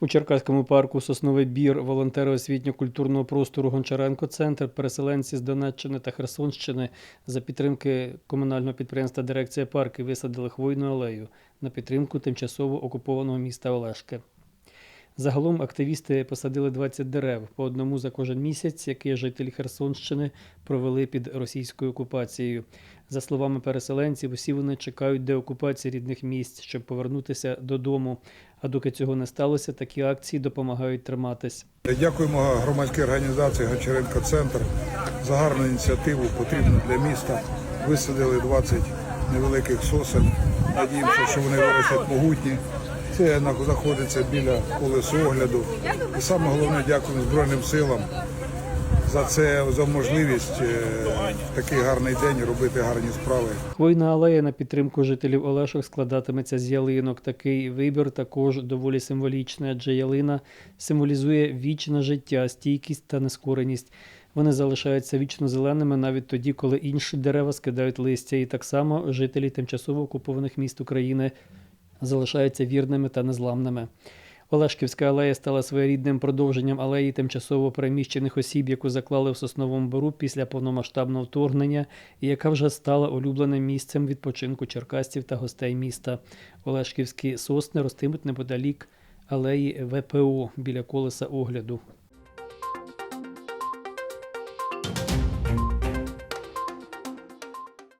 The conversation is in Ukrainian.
У Черкаському парку Сосновий бір волонтери освітньо-культурного простору Гончаренко Центр, переселенці з Донеччини та Херсонщини за підтримки комунального підприємства Дирекція парки висадили хвойну алею на підтримку тимчасово окупованого міста Олешки. Загалом активісти посадили 20 дерев по одному за кожен місяць, який жителі Херсонщини провели під російською окупацією. За словами переселенців, усі вони чекають деокупації рідних місць, щоб повернутися додому. А доки цього не сталося, такі акції допомагають триматись. Дякуємо громадській організації Гончаренко Центр за гарну ініціативу, потрібну для міста. Висадили 20 невеликих сосен. Надіємося, що вони виростуть могутні. Це на- знаходиться біля колесу огляду. І саме головне дякуємо Збройним силам за це, за можливість е, такий гарний день робити гарні справи. Хвойна алея на підтримку жителів Олешок складатиметься з ялинок. Такий вибір також доволі символічний, адже ялина символізує вічне життя, стійкість та нескореність. Вони залишаються вічно зеленими навіть тоді, коли інші дерева скидають листя. І так само жителі тимчасово окупованих міст України залишаються вірними та незламними. Олешківська алея стала своєрідним продовженням алеї тимчасово переміщених осіб, яку заклали в Сосновому Бору після повномасштабного вторгнення, і яка вже стала улюбленим місцем відпочинку черкасців та гостей міста. Олешківські сосни ростимуть неподалік алеї ВПО біля колеса огляду.